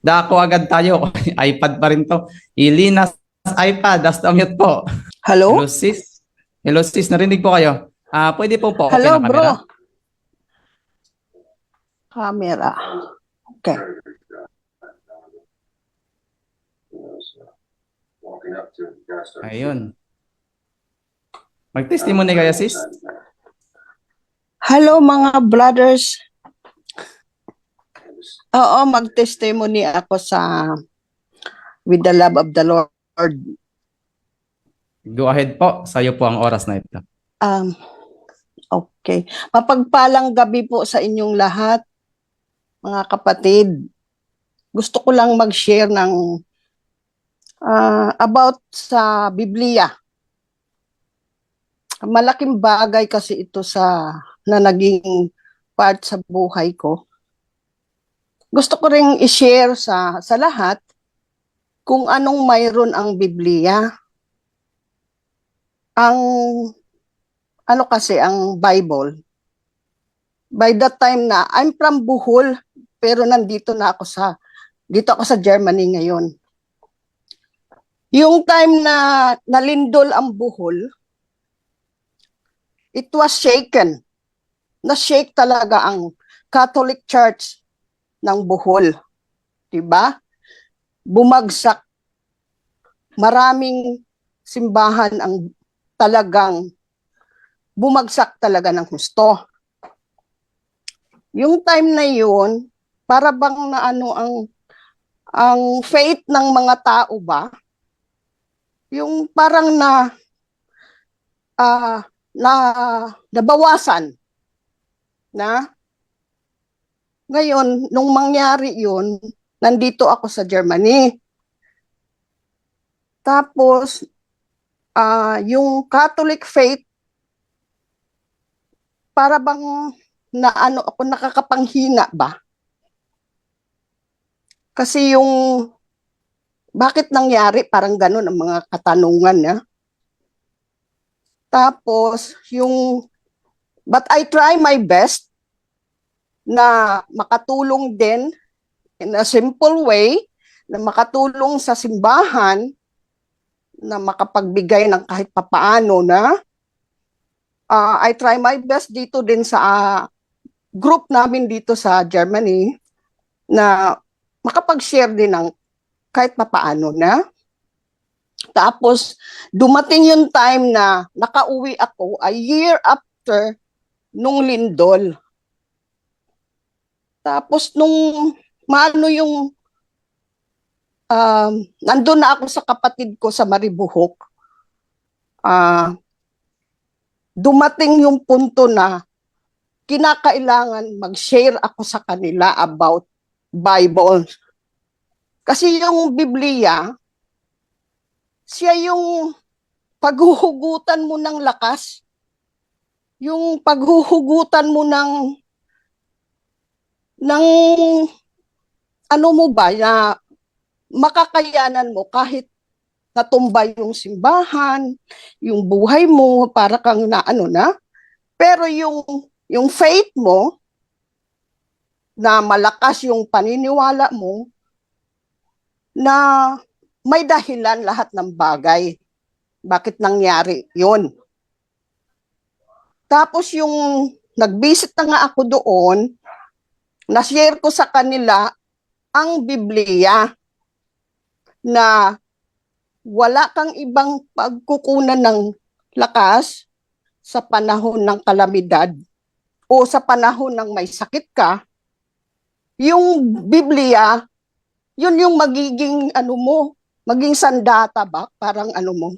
Dako agad tayo. iPad pa rin to. Ilinas iPad. Das mute po. Hello? Hello sis. Hello sis, narinig po kayo. Ah, pwede po po. Okay Hello, na bro. camera? Camera. Okay. Ayun. Mag-testimony kaya sis? Hello mga brothers. Oo, mag-testimony ako sa with the love of the Lord. Go ahead po. Sa'yo po ang oras na ito. Um, okay. Mapagpalang gabi po sa inyong lahat, mga kapatid. Gusto ko lang mag-share ng ah, about sa Biblia. Malaking bagay kasi ito sa na naging part sa buhay ko. Gusto ko ring i-share sa sa lahat kung anong mayroon ang Biblia. Ang ano kasi ang Bible, by that time na, I'm from Bohol, pero nandito na ako sa, dito ako sa Germany ngayon. Yung time na nalindol ang Bohol, it was shaken. Na-shake talaga ang Catholic Church ng Bohol. Diba? Bumagsak. Maraming simbahan ang talagang bumagsak talaga ng husto. Yung time na yun, para bang na ano ang ang faith ng mga tao ba? Yung parang na ah na nabawasan na ngayon nung mangyari yun nandito ako sa Germany tapos ah yung Catholic faith para bang na ano ako nakakapanghina ba? Kasi yung bakit nangyari parang ganun ang mga katanungan niya. Tapos yung but I try my best na makatulong din in a simple way na makatulong sa simbahan na makapagbigay ng kahit papaano na uh, I try my best dito din sa ah, group namin dito sa Germany na makapag-share din ng kahit papaano na. Tapos, dumating yung time na nakauwi ako a year after nung lindol. Tapos, nung maano yung um, nandun na ako sa kapatid ko sa Maribuhok, ah dumating yung punto na kinakailangan mag-share ako sa kanila about Bible. Kasi yung Biblia, siya yung paghuhugutan mo ng lakas, yung paghuhugutan mo ng ng ano mo ba na makakayanan mo kahit natumbay yung simbahan, yung buhay mo para kang na ano na. Pero yung yung faith mo na malakas yung paniniwala mo na may dahilan lahat ng bagay. Bakit nangyari yun? Tapos yung nag-visit na nga ako doon, na-share ko sa kanila ang Biblia na wala kang ibang pagkukunan ng lakas sa panahon ng kalamidad o sa panahon ng may sakit ka, yung Biblia, yun yung magiging ano mo, maging sandata ba? Parang ano mo.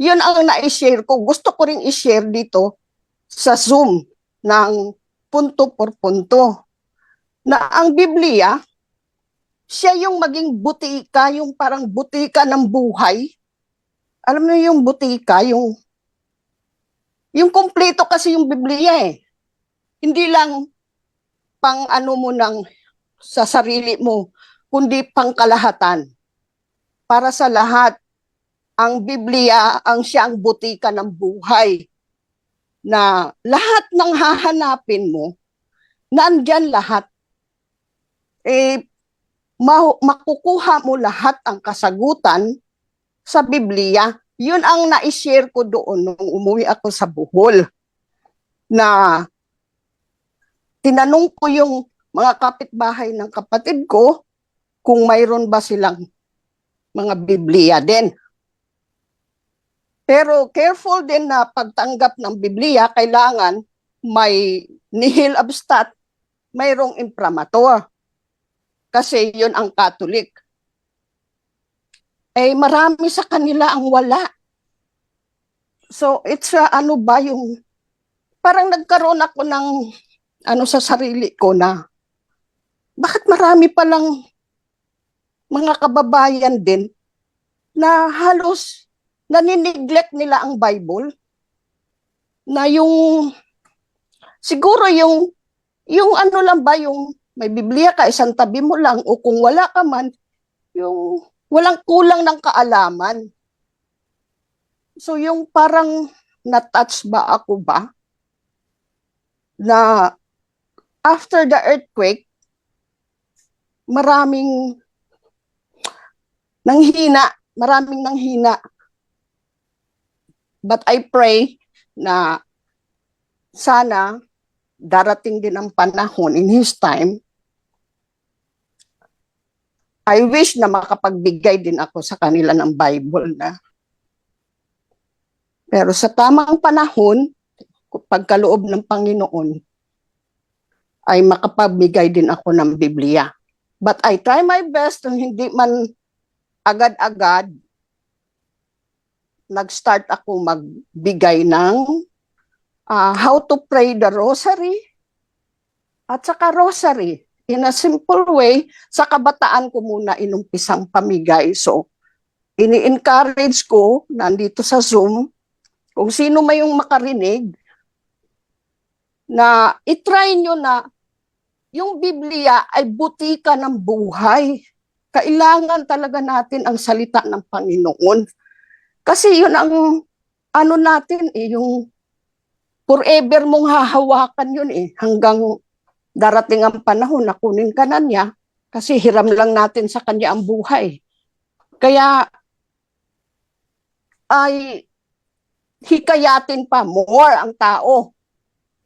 Yun ang na-share ko. Gusto ko rin i-share dito sa Zoom ng punto por punto. Na ang Biblia, siya yung maging butika, yung parang butika ng buhay. Alam mo yung butika, yung yung kumpleto kasi yung Biblia eh. Hindi lang pang ano mo ng sa sarili mo, kundi pang kalahatan. Para sa lahat, ang Biblia ang siyang butika ng buhay. Na lahat ng hahanapin mo, nandyan lahat. Eh, ma- makukuha mo lahat ang kasagutan sa Biblia. Yun ang na-share ko doon nung umuwi ako sa Bohol. Na tinanong ko yung mga kapitbahay ng kapatid ko kung mayroon ba silang mga Biblia din. Pero careful din na pagtanggap ng Biblia, kailangan may nihil abstat, mayroong imprimatur. Kasi yun ang Catholic. Eh, marami sa kanila ang wala. So, it's a, ano ba yung, parang nagkaroon ako ng, ano sa sarili ko na, bakit marami palang mga kababayan din na halos naniniglect nila ang Bible na yung siguro yung yung ano lang ba yung may Biblia ka isang tabi mo lang. O kung wala ka man yung walang kulang ng kaalaman. So yung parang na-touch ba ako ba? Na after the earthquake maraming nanghina maraming nanghina. But I pray na sana darating din ang panahon in His time. I wish na makapagbigay din ako sa kanila ng Bible na. Pero sa tamang panahon, pagkaloob ng Panginoon, ay makapagbigay din ako ng Biblia. But I try my best kung hindi man agad-agad nag-start ako magbigay ng ah, how to pray the rosary at saka rosary in a simple way sa kabataan ko muna inumpisang pamigay so ini-encourage ko nandito sa Zoom kung sino may yung makarinig na itry nyo na yung Biblia ay butika ng buhay. Kailangan talaga natin ang salita ng Panginoon. Kasi yun ang ano natin eh, yung forever mong hahawakan yun eh, hanggang darating ang panahon na kunin ka na niya kasi hiram lang natin sa kanya ang buhay. Kaya ay hikayatin pa more ang tao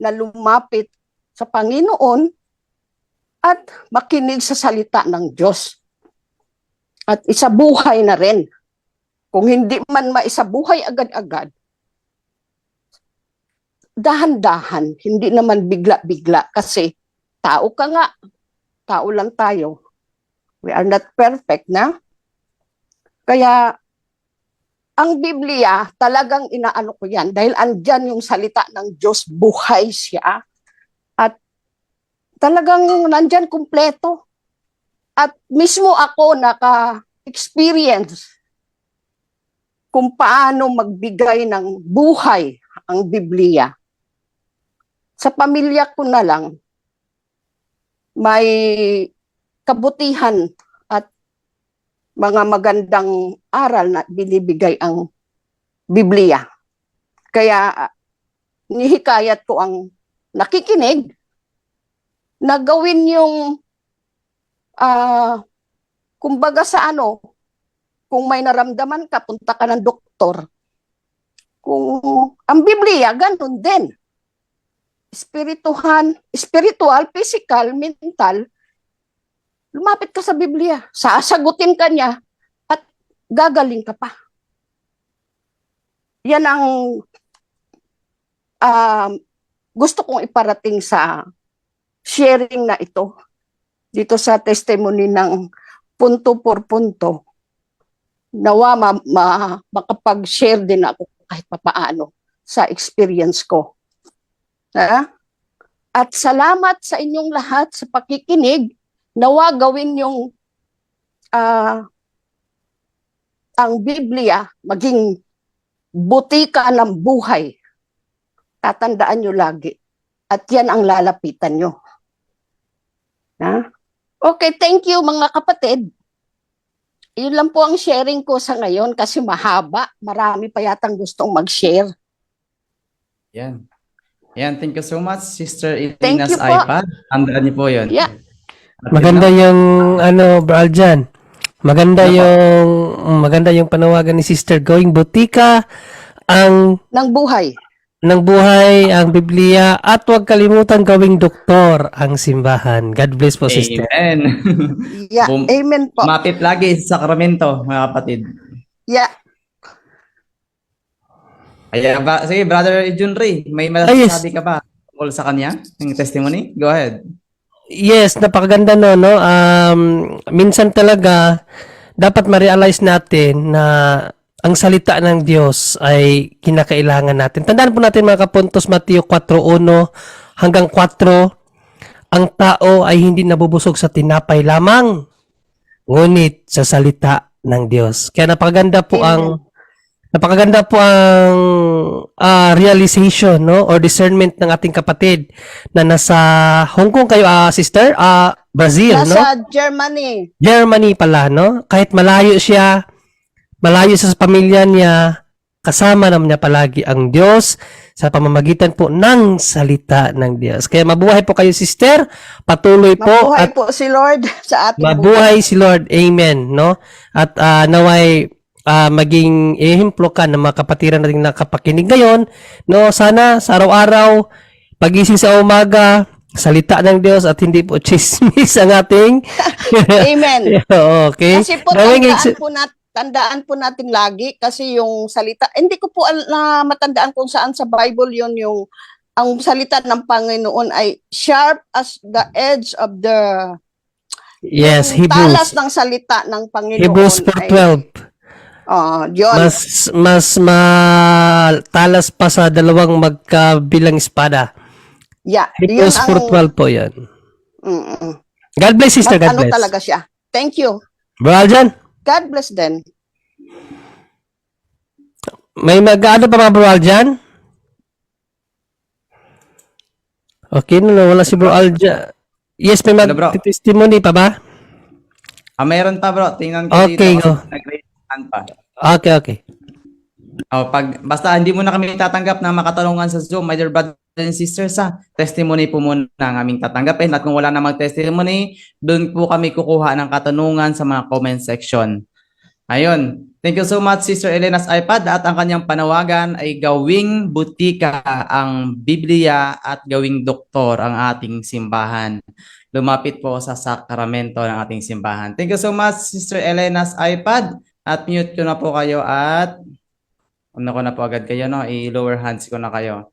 na lumapit sa Panginoon at makinig sa salita ng Diyos. At isabuhay na rin kung hindi man maisabuhay agad-agad, dahan-dahan, hindi naman bigla-bigla kasi tao ka nga, tao lang tayo. We are not perfect na. Kaya ang Biblia, talagang inaano ko yan dahil andyan yung salita ng Diyos, buhay siya. At talagang nandyan kumpleto. At mismo ako naka-experience kung paano magbigay ng buhay ang Biblia. Sa pamilya ko na lang, may kabutihan at mga magandang aral na binibigay ang Biblia. Kaya nihikayat ko ang nakikinig na gawin yung ah kumbaga sa ano, kung may naramdaman ka, punta ka ng doktor. Kung ang Biblia, ganun din. Spirituhan, spiritual, physical, mental, lumapit ka sa Biblia. Sasagutin ka niya at gagaling ka pa. Yan ang um, gusto kong iparating sa sharing na ito dito sa testimony ng punto por punto nawa ma, ma, makapag-share din ako kahit papaano sa experience ko. Ha? At salamat sa inyong lahat sa pakikinig. Nawa gawin yung ah, ang Biblia maging butika ng buhay. Tatandaan nyo lagi. At yan ang lalapitan nyo. Ha? Okay, thank you mga kapatid. Yun lang po ang sharing ko sa ngayon kasi mahaba. Marami pa yatang gustong mag-share. Yan. Yan, thank you so much, Sister po. iPad. Tandaan niyo po yun. Yeah. At Maganda yun yung ano, Bro Aljan. Maganda Ano yung maganda yung panawagan ni Sister going butika ang ng buhay. ng buhay, ang Biblia at huwag kalimutan gawing doktor ang simbahan. God bless po. Sister. Amen. Yeah, Bum- amen po. Mapit lagi sa Sacramento, mga kapatid. Yeah, Kaya ba, sige, Brother Junri, may Ah, yes. masasabi ka ba tungkol sa kanya? Yung testimony? Go ahead. Yes, napakaganda no, no. Um, minsan talaga dapat ma-realize natin na ang salita ng Diyos ay kinakailangan natin. Tandaan po natin mga kapuntos Mateo 4:1 hanggang 4, ang tao ay hindi nabubusog sa tinapay lamang, ngunit sa salita ng Diyos. Kaya napakaganda po ang napakaganda po ang ah, realization no or discernment ng ating kapatid na nasa Hong Kong kayo ah, sister ah Brazil no nasa Germany. Germany pala no kahit malayo siya malayo sa pamilya niya kasama naman niya palagi ang Diyos sa pamamagitan po ng salita ng Diyos kaya mabuhay po kayo sister patuloy po Mabuhay at po si Lord sa ating buhay. Mabuhay si Lord. Amen. No? At ah, naway ah, maging ehemplo ka ng mga kapatiran nating nakapakinig ngayon. No? Sana sa araw-araw, pagising sa umaga, salita ng Diyos at hindi po chismis ang ating Amen. okay. Kasi po Gawing tandaan po nat tandaan po natin lagi kasi yung salita hindi ko po na matandaan kung saan sa Bible yon yung ang salita ng Panginoon ay sharp as the edge of the yes, yung talas Hebrews. ng salita ng Panginoon. Hebrews ay- 4.12. Oh, yun. Mas mas matalas pa sa dalawang magkabilang espada. yeah, yun Hebrews ang 4.12 po 'yan. Mm-mm. God bless sister, God ano bless. talaga siya. Thank you. Bro Aljan, God bless din. May mag-ano pa mga bro Aljan? Okay, no, no, wala si bro Aljan. Yes, may mag-testimony pa ba? Ah, meron pa bro, tingnan ko Okay, dito. go. nag-raise hand pa. Okay, okay. Oh, pag basta hindi mo na kami tatanggap na makatanungan sa Zoom, my dear brothers and sisters, sa testimony po muna ang aming tatanggapin at kung wala namang testimony, doon po kami kukuha ng katanungan sa mga comment section. Ayun. Thank you so much Sister Elena's iPad at ang kanyang panawagan ay gawing butika ang Biblia at gawing doktor ang ating simbahan. Lumapit po sa sakramento ng ating simbahan. Thank you so much Sister Elena's iPad at mute ko na po kayo at ano ko na po agad kayo, no? I-lower hands ko na kayo.